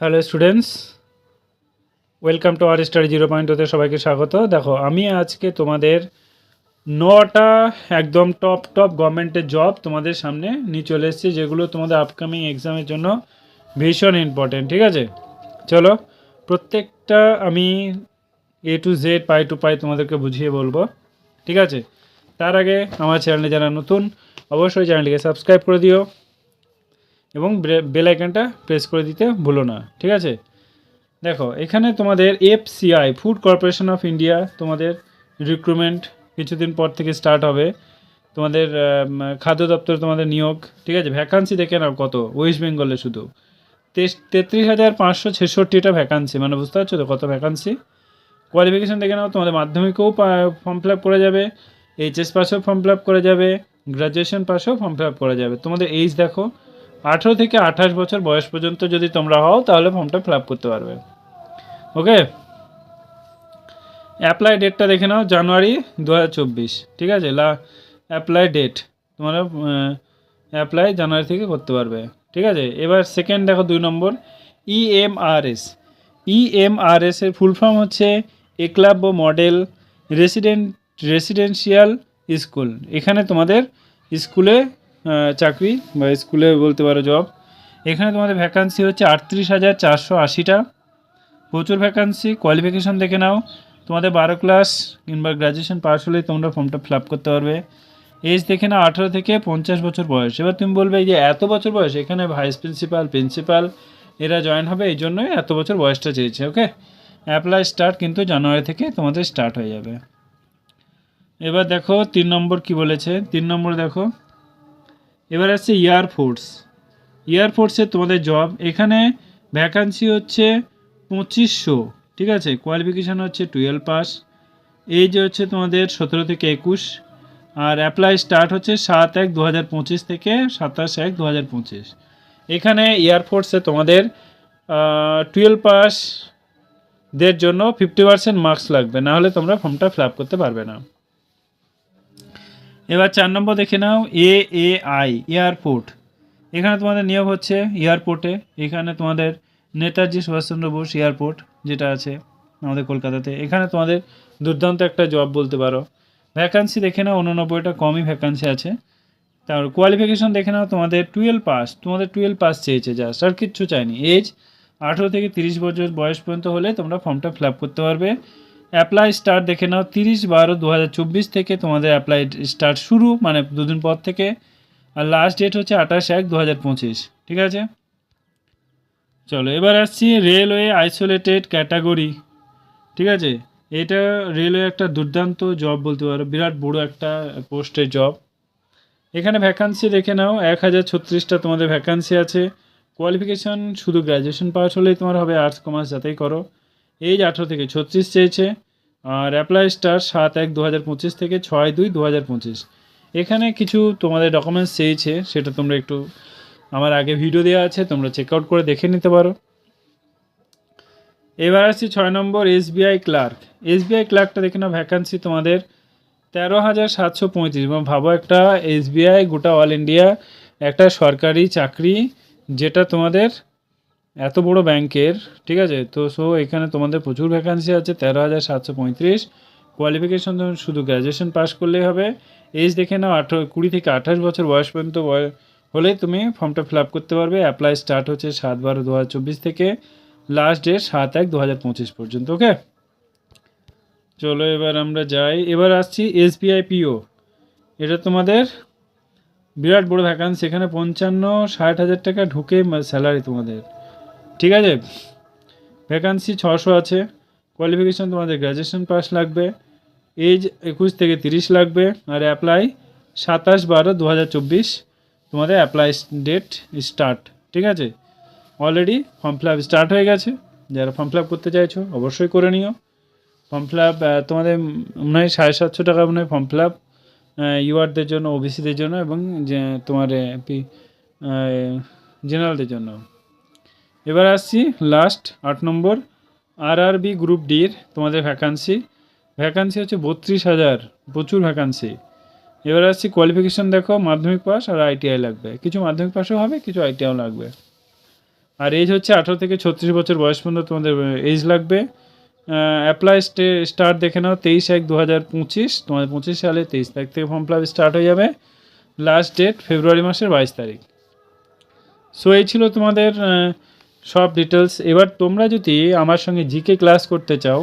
Hello students welcome to our study zero point ওতে সবাইকে স্বাগত। দেখো, আমি আজকে তোমাদের নটা একদম টপ টপ গভর্নমেন্টের জব তোমাদের সামনে নিয়ে চলে এসেছি, যেগুলো তোমাদের আপকামিং এক্সামের জন্য ভীষণ ইম্পর্টেন্ট ঠিক আছে? চলো, প্রত্যেকটা আমি A to Z pi to পাই তোমাদেরকে বুঝিয়ে বলব, ঠিক আছে? তার আগে আমার চ্যানেলে যারা নতুন, অবশ্যই চ্যানেলটিকে সাবস্ক্রাইব করে দিও। এবং বেল আইকনটা প্রেস করে দিতে ভুলো না, ঠিক আছে? দেখো, এখানে তোমাদের FCI food corporation of India তোমাদের রিক্রুটমেন্ট কিছুদিন পর থেকে স্টার্ট হবে। তোমাদের খাদ্য দপ্তর তোমাদের নিয়োগ, ঠিক আছে? ভ্যাকান্সি দেখে নাও কত ওয়েস্ট বেঙ্গলে শুধু। তেত্রিশ হাজার পাঁচশো ছেষট্টিটা ভ্যাকান্সি মানে বুঝতে পারছ তো কত ভ্যাকান্সি কোয়ালিফিকেশান দেখে নাও, তোমাদের মাধ্যমিকেও ফর্ম ফিল আপ করা যাবে এইচএস পাসেও ফর্ম ফিল আপ করা যাবে গ্রাজুয়েশন পাসেও ফর্ম ফিল আপ করা যাবে। তোমাদের এইজ দেখো আঠেরো থেকে আঠাশ বছর বয়স পর্যন্ত যদি তোমরা হও, তাহলে ফর্মটা ফিল করতে পারবে। ওকে অ্যাপ্লাই ডেটটা দেখে নাও জানুয়ারি দু হাজার চব্বিশ। ঠিক আছে? লা অ্যাপ্লাই ডেট তোমরা অ্যাপ্লাই জানুয়ারি থেকে করতে পারবে। ঠিক আছে? এবার সেকেন্ড দেখো দুই নম্বর E ইএমআরএস ইএমআরএস এর ফুল ফর্ম হচ্ছে Eklavya model resident residential school এখানে তোমাদের স্কুলে চাকরি বা স্কুলে বলতে পারো জব এখানে তোমাদের ভ্যাকান্সি হচ্ছে আটত্রিশ হাজার চারশো আশিটা। প্রচুর ভ্যাকান্সি কোয়ালিফিকেশন দেখে নাও। তোমাদের বারো ক্লাস কিংবা গ্র্যাজুয়েশন পাস হলেই তোমরা ফর্মটা ফিল করতে পারবে। এজ দেখে নাও, আঠেরো থেকে পঞ্চাশ বছর বয়স। এবার তুমি বলবে যে এত বছর বয়স, এখানে ভাইস প্রিন্সিপাল প্রিন্সিপাল এরা জয়েন হবে, এই জন্যই এত বছর বয়সটা চেয়েছে ওকে অ্যাপ্লাই স্টার্ট কিন্তু জানুয়ারি থেকে তোমাদের স্টার্ট হয়ে যাবে। এবার দেখো, তিন নম্বর কি বলেছে? তিন নম্বর দেখো। এবার আসছে এয়ারফোর্স এয়ারফোর্সে তোমাদের জব এখানে ভ্যাকান্সি হচ্ছে পঁচিশশো, ঠিক আছে? কোয়ালিফিকেশান হচ্ছে টুয়েলভ পাস এজ হচ্ছে তোমাদের সতেরো থেকে একুশ, আর অ্যাপ্লাই স্টার্ট হচ্ছে সাত এক দু থেকে সাতাশ এক দু এখানে এয়ারফোর্সে তোমাদের টুয়েলভ পাস দের জন্য ফিফটি পার্সেন্ট মার্কস লাগবে, না হলে তোমরা ফর্মটা ফিল করতে পারবে না। এবার চার নম্বর দেখে নাও এ এ আই এয়ারপোর্ট। এখানে তোমাদের নিয়োগ হচ্ছে এয়ারপোর্টে। এখানে তোমাদের নেতাজি সুভাষচন্দ্র বোস এয়ারপোর্ট, যেটা আছে আমাদের কলকাতাতে। এখানে তোমাদের দুর্দান্ত একটা জব বলতে পারো। ভ্যাকান্সি দেখে নাও, উননব্বইটা কমই ভ্যাকান্সি আছে। তার কোয়ালিফিকেশন দেখে নাও, তোমাদের টুয়েলভ পাস তোমাদের টুয়েলভ পাস চেয়েছে জাস্ট আর কিচ্ছু চাইনি। এজ আঠেরো থেকে তিরিশ বছর বয়স পর্যন্ত হলে তোমরা ফর্মটা ফিল করতে পারবে। অ্যাপ্লাই স্টার্ট দেখে নাও, তিরিশ বারো দু থেকে তোমাদের অ্যাপ্লাই স্টার্ট শুরু মানে দুদিন পর থেকে। আর লাস্ট ডেট হচ্ছে আঠাশ এক দু ঠিক আছে? চলো, এবার আসছি রেলওয়ে আইসোলেটেড ক্যাটাগরি ঠিক আছে? এটা রেলওয়ে একটা দুর্দান্ত জব বলতে পারো, বিরাট বড় একটা পোস্টের জব এখানে ভ্যাকান্সি দেখে নাও এক হাজার ছত্রিশটা তোমাদের ভ্যাকান্সি আছে। কোয়ালিফিকেশান শুধু গ্র্যাজুয়েশন পাস হলেই তোমার হবে আর্টস কমার্স যাতেই করো। এইজ আঠেরো থেকে ছত্রিশ চেয়েছে, আর অ্যাপ্লাই স্টার সাত এক দু হাজার পঁচিশ থেকে ছয় দুই দু হাজার পঁচিশ। এখানে কিছু তোমাদের ডকুমেন্টস চেয়েছে, সেটা তোমরা একটু আমার আগে ভিডিও দেওয়া আছে, তোমরা চেক আউট করে দেখে নিতে পারো। এবার আসছি ছয় নম্বর এসবিআই ক্লার্ক এসবিআই ক্লার্কটা দেখে নাও ভ্যাকান্সি তোমাদের তেরো হাজার সাতশো পঁয়ত্রিশ। এবং ভাবো একটা এসবিআই গোটা অল ইন্ডিয়া একটা সরকারি চাকরি, যেটা তোমাদের এত বড় ব্যাংকের, ঠিক আছে? তো সো এখানে তোমাদের প্রচুর ভ্যাকান্সি আছে, তেরো হাজার সাতশো পঁয়ত্রিশ। কোয়ালিফিকেশন শুধু গ্র্যাজুয়েশন পাস করলেই হবে। এজ দেখে নাও, আঠেরো, কুড়ি থেকে আঠাশ বছর বয়স পর্যন্ত হলেই তুমি ফর্মটা ফিল করতে পারবে। অ্যাপ্লাই স্টার্ট হচ্ছে সাত বারো দু থেকে। লাস্ট ডেট সাত এক দু পর্যন্ত ওকে চলো এবার আমরা যাই। এবার আসছি এসবিআই পিও এটা তোমাদের বিরাট বড় ভ্যাকান্সি এখানে পঞ্চান্ন, ষাট হাজার টাকা ঢুকে স্যালারি তোমাদের। ঠিক আছে? ভ্যাকান্সি ছশো আছে। কোয়ালিফিকেশান তোমাদের গ্র্যাজুয়েশন পাস লাগবে। এজ একুশ থেকে তিরিশ লাগবে। আর অ্যাপ্লাই সাতাশ বারো দু তোমাদের অ্যাপ্লাই ডেট স্টার্ট ঠিক আছে? অলরেডি ফর্ম ফিল স্টার্ট হয়ে গেছে। যারা ফর্ম ফিল করতে চাইছো, অবশ্যই করে নিও। ফর্ম ফিল তোমাদের মনে হয় সাড়ে সাতশো টাকা মনে হয় ফর্ম ফিল আপ ইউআরদের জন্য ওবিসিদের জন্য এবং যে তোমার জেনারেলদের জন্য। এবার আসছি লাস্ট আট নম্বর আরআরবি গ্রুপ ডির তোমাদের ভ্যাকান্সি ভ্যাকান্সি হচ্ছে বত্রিশ হাজার, প্রচুর ভ্যাকান্সি এবার আসছি কোয়ালিফিকেশান দেখো, মাধ্যমিক পাস আর আইটিআই লাগবে। কিছু মাধ্যমিক পাসও হবে, কিছু আইটিআইও লাগবে। আর এজ হচ্ছে আঠারো থেকে ছত্রিশ বছর বয়স পর্যন্ত তোমাদের এজ লাগবে। অ্যাপ্লাই স্টে স্টার্ট দেখে নাও, তেইশ এক দু হাজার পঁচিশ, তোমাদের পঁচিশ সালে তেইশ তারিখ থেকে ফর্ম ফিল স্টার্ট হয়ে যাবে। লাস্ট ডেট ফেব্রুয়ারি মাসের বাইশ তারিখ। সো এই ছিল তোমাদের সব ডিটেলস এবার তোমরা যদি আমার সঙ্গে জিকে ক্লাস করতে চাও,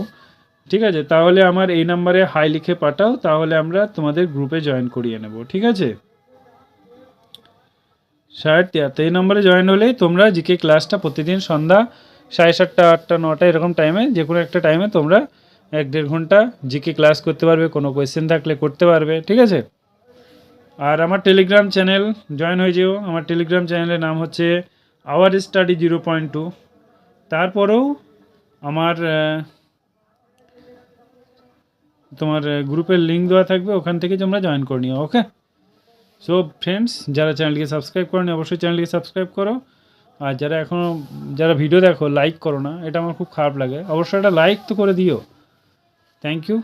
ঠিক আছে, তাহলে আমার এই নাম্বারে হাই লিখে পাঠাও, তাহলে আমরা তোমাদের গ্রুপে জয়েন করিয়ে নেব, ঠিক আছে? ষাট তিয়াত্তর এই নম্বরে জয়েন হলেই তোমরা জিকে ক্লাসটা প্রতিদিন সন্ধ্যা সাড়ে সাতটা, আটটা, নটা, এরকম টাইমে যে কোনো একটা টাইমে তোমরা এক দেড় ঘণ্টা জিকে ক্লাস করতে পারবে, কোনো কোয়েশ্চেন থাকলে করতে পারবে, ঠিক আছে? আর আমার টেলিগ্রাম চ্যানেল জয়েন হয়ে যেও। আমার টেলিগ্রাম চ্যানেলের নাম হচ্ছে our study zero point two তারপরেও আমার তোমার গ্রুপের লিঙ্ক দেওয়া থাকবে, ওখান থেকে তোমরা জয়েন করে নিও ওকে সো ফ্রেন্ডস যারা চ্যানেলকে সাবস্ক্রাইব করেনি, অবশ্যই চ্যানেলকে সাবস্ক্রাইব করো। আর যারা এখনও যারা ভিডিও দেখো লাইক করো না, এটা আমার খুব খারাপ লাগে। অবশ্যই একটা লাইক তো করে দিও। Thank you